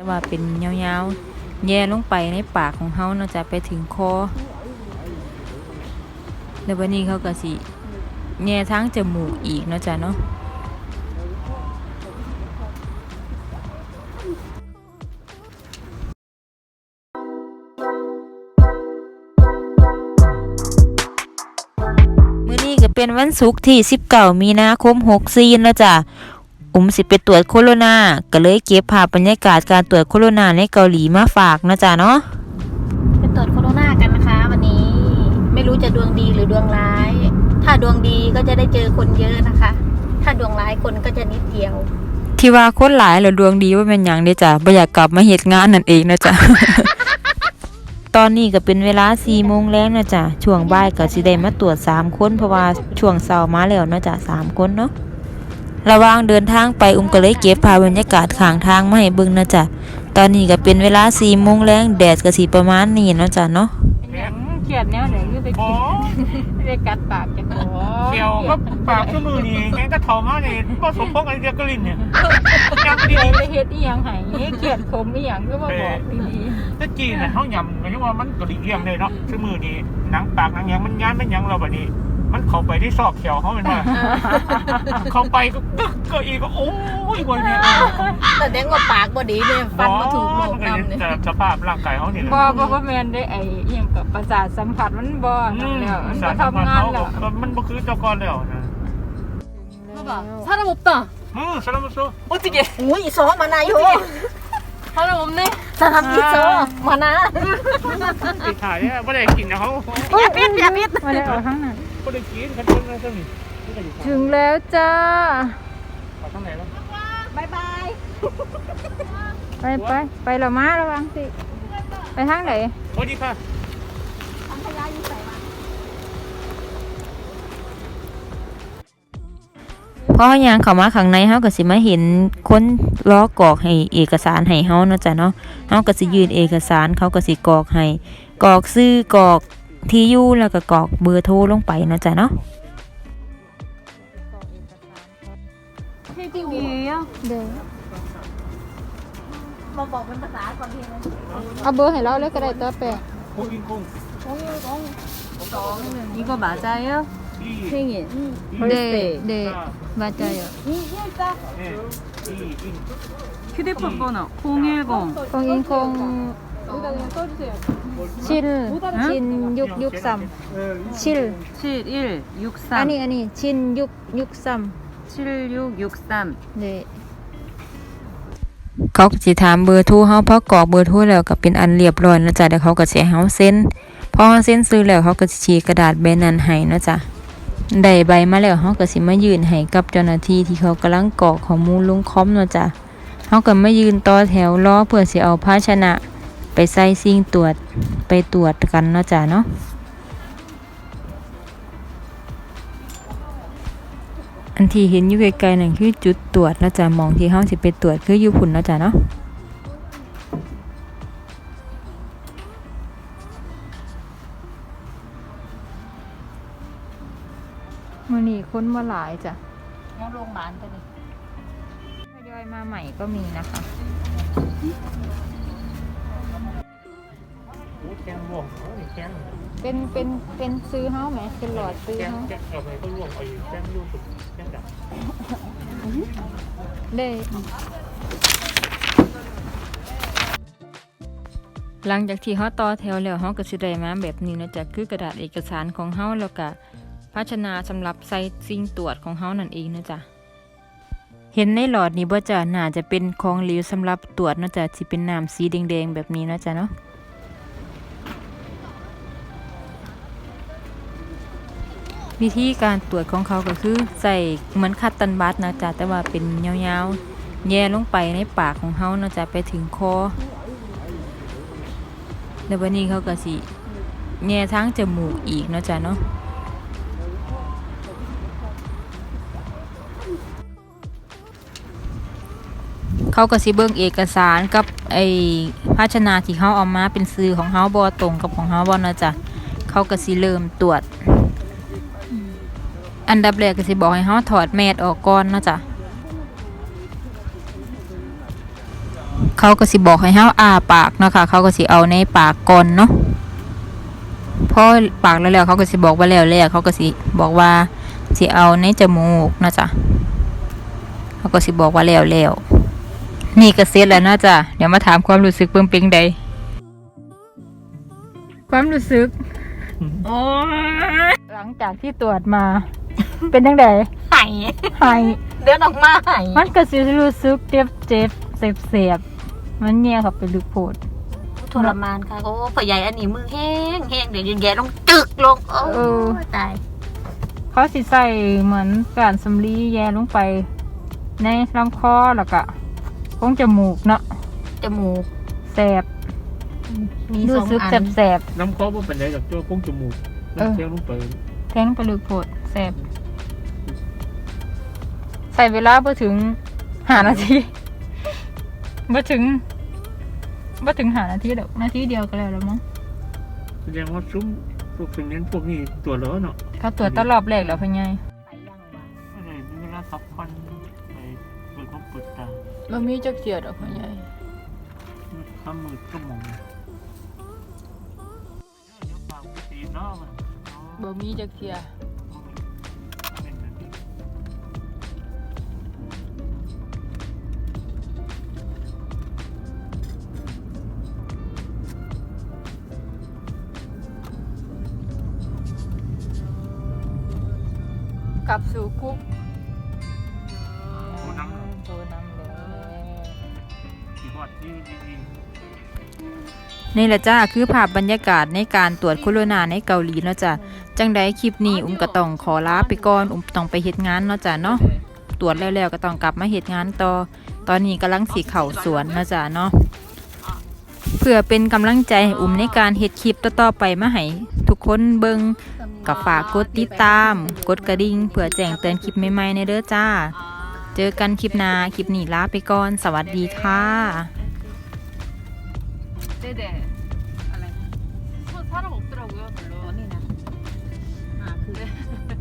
แต่ว่าเป็นยาวๆ แย่ลงไปในปากของเฮาเนาะจะไปถึงคอ แล้ววันนี้เขาก็สิ แย่ทั้งจมูกอีกเนาะจ้ะเนาะ มื้อนี้ก็เป็นวันศุกร์ที่ 19 มีนาคม 64แล้วจ้ะ อุ้มสิไปตรวจโคโรนาก็เลยเก็บภาพบรรยากาศการตรวจโคโรนาในเกาหลีมาฝากเนาะจ้ะเนาะไปตรวจโคโรนากันนะคะ วันนี้ไม่รู้จะดวงดีหรือดวงร้าย ถ้าดวงดีก็จะได้เจอคนเยอะนะคะ ถ้าดวงร้ายคนก็จะนิดเดียว ที่ว่าคนหลายแล้วดวงดีว่าเป็นหยังเด้จ้ะบ่อยากกลับมาเฮ็ดงานนั่นเองนะจ๊ะตอนนี้ก็เป็นเวลา4โมงแล้วนะจ๊ะช่วงบ่ายก็สิได้มาตรวจ3คนเพราะว่าช่วงเช้ามาแล้วเนาะจ้ะ3คนเนาะ ระหว่างเดินทางไปอุ้มก็เลยเก็บภาพบรรยากาศข้างทางมาให้เบิ่งนะจ๊ะตอนนี้ก็เป็นเวลา4โมงแลงแดดก็สิประมาณนี้เนาะจ้ะเนาะเขียดแนวไหนก็ไปอ๋อกินไปกัดปากจะขอเกี่ยวก็ปากก็มือนี่แกก็เถามาเนี่ยผสมพงกันเดียวกลินเนี่ยยังดีเขียดไปเฮ็ดอีหยังไห้เขียดขมอีหยังก็มาบอกดีถ้าจีนเนี่ยเขายำกันยังว่ามันกลิเลี่ยงเลยเนาะคือมือนี่หนังปากหนังยังมันย้านมันยังเราแบบนี้ มันเข้าไปที่ซอกเขียวเขาเป็นว่าเข้าไปก็กึกกอีกก็โอ้ยวันนี้แต่แดงว่าปากบ่ดีเนี่ยฟันบ่ถูกโลกนำเนี่ยสภาพร่างกายเขาเนี่ยบ่บ่บ่แมนได้ไอ้เอีงกับประสาทสัมผัสมันบ่นี่ยมันบ่ทำงานแล้วมันบ่คือเจ้ากรอแล้วนะบ่บ่ซาดบ่ตาอืมซาดบ่ซอโอติเกโอ้ยซอมานาอยู่ซาดบ่เนี่ยัาดบ่ซอมานาติถ่ายอะบ่ได้กินนะเขาอย่าปิดอย่าปิดบ่ได้เอาข้างหน้า ม่ได้กินคันต้นนะเจ้านี่นี่ก็อยู่ถึงแล้วจ้า ไปทางไหนแล้วบายบายไปไปไปและมาระวังสิ ไปทางไหน สวัสดีค่ะพอเฮาย่างเข้ามาข้างในเฮาก็สิมาเห็นคนล้อกรอกให้เอกสารให้เฮาเนาะจ้ะเนาะเฮาก็สิยื่นเอกสารเขาก็สิกรอกให้กรอกชื่อกรอก ที่อยู่แล้วก็กรอกเบอร์โทรลงไปเนาะจ้ะเนาะ 헤딩이에요? 네. มาบอกเป็นภาษาก่อนทีนึง เอาเบอร์ให้เราเลยก็ได้ตัวแปะ โคกินกุ้ง 이거 맞아요? ที่ 생일 네, birthday 네, 맞아요. นี่ที่อิน 휴대폰 번호 010 010 7 7663 7 7163 아니 아니 진 663 7663 네 เขาก็สิถามเบอร์โทรเฮาพอกรอกเบอร์โทรแล้วก็เป็นอันเรียบร้อยนะจ๊ะเดี๋ยวเขาก็สิให้เฮาเซ็นพอเฮาเซ็นซื้อแล้วเขาก็สิฉีกกระดาษใบนั้นให้นะจ๊ะได้ใบมาแล้วเฮาก็สิมายื่นให้กับเจ้าหน้าที่ที่เขากำลังกรอกข้อมูลลงคอมเนาะจ๊ะเฮาก็มายืนต่อแถวรอเพื่อสิเอาภาชนะ ไปใส่สิ่งตรวจไปตรวจกันเนาะจ๊ะเนาะอันที่เห็นอยู่ไกลๆนั่นคือจุดตรวจเนาะจ๊ะหมองที่เฮาสิไปตรวจคืออยู่พุ่นเนาะจ๊ะเนาะมื้อนี้คนบ่หลายจ้ะน้องโรงพยาบาลตัวนี้ทยอยมาใหม่ก็มีนะคะโอ้ แกงร่วงโอ้ยแกงเป็นเป็นเป็นซื้อเฮาไหมเป็นหลอดซื้อแกงเฮาแกงเอาไปก็ร่วงเอาอยู่แกงร่วงแกงดับได้หลังจากที่เฮาต่อแถวแล้วเฮาก็สิได้มาแบบนี้นะจ๊ะคือกระดาษเอกสารของเฮาแล้วก็ภาชนะสำหรับใส่สิ่งตรวจของเฮานั่นเองนะจ๊ะเห็นในหลอดนี้บ่จ้ะน่าจะเป็นของเหลวสำหรับตรวจนะจ๊ะสิเป็นน้ำสีแดงๆแบบนี้นะจ๊ะเนาะ วิธีการตรวจของเขาก็คือใส่เหมือนคัตตันบัตนะจ๊ะแต่ว่าเป็นยาวๆ แย่ลงไปในปากของเฮานะจ๊ะไปถึงคอแล้ววันนี้เขาก็สิแง่ทั้งจมูกอีกเนาะจ้ะเนาะเขาก็สิเบิ่งเอกสารกับไอ้ภาชนะที่เขาเอามาเป็นซื้อของเขาบ่ตรงกับของเขาบ่เนาะจ้ะเขาก็สิเริ่มตรวจ อันดับแรกก็สิบอกให้เขาถอดแมสออกก่อนเนาะจ้ะเขาก็สิบอกให้เฮาอ้าปากเนาะค่ะ เขาก็สิเอาในปากก่อนเนาะพอปากแล้วแล้วเขาก็สิบอกว่าแล้วแล้วเขาก็สิบอกว่าสิเอาในจมูกนะจ้ะเขาก็สิบอกว่าแล้วแล้วนี่ก็เสร็จแล้วนะจ้ะเดี๋ยวมาถามความรู้สึกเบิ่งเป็นใดความรู้สึกโอ้ย หลังจากที่ตรวจมา เป็นจังไดไหายหายเดินออกมาไหายมันก็สิรู้สึกเจ็บเจ็บเสียบเสียบมันแย่เข้าไปลึกโพดทรมานค่ะโอ้พ่อใหญ่อันนี้มือแห้งแห้งเดี๋ยวแย่ลงตึกลงโอ้เออตายเขาสิใส่เหมือนการสำลีแย่ลงไป ในลำคอแล้วก็คงจมูกเนาะจมูกแสบมีสรู้องสึกอัแสนบแสบน้ำคอบ่เป็นไรจากเจ้าก้งจมูก เออน้ำเที่ยวลงไปแทงลงไปลึกโพดแสบใส่เวลาบ่ถึงหานาทีบ่ถึงบ่ถึงหานาทีดอกนาทีเดียวก็แล้วแล้วมั้งแสดงว่าซุ้มพวกสิ่งนั้นพวกนี้ตัวเหลือเนาะเขาตรวจตรอบแรกแล้วเพิ่นไงอะไรมีเวลาสับฟันไปเปิดความเปิดตาบ่มีจักเจียดอกเพิ่นไงข้ามมือก็มอง บ่มีจักเจียเป็นแบบนี้กลับสู่คุกโอ้น้ำเลยโตน้ำแล้วกี่บอดที่ดีนี่แหละจ้าคือภาพบรรยากาศในการตรวจโคโรนาในเกาหลีเนาะจ้ะ จังใดคลิปนี้อุ้มก็ต้องขอลาไปก่อนอุ้มต้องไปเฮ็ดงานเนาะจ้ะเนาะตรวจแล้วๆก็ต้องกลับมาเฮ็ดงานต่อ ตอนนี้กำลังสีเข่าสวนเนาะจ้ะเนาะเพื่อเป็นกำลังใจให้อุ้มในการเฮ็ดคลิปต่อๆไปมาให้ทุกคนเบิงกับฝากกดติดตาม กดกระดิ่งเพื่อแจ้งเตือนคลิปใหม่ๆในเด้อจ้า เจอกันคลิปหน้าคลิปนี้ลาไปก่อน สวัสดีค่ะเด็ดอะไรพูดถ้าเราบอกตรงก็รู้นี่นะ 아 그래?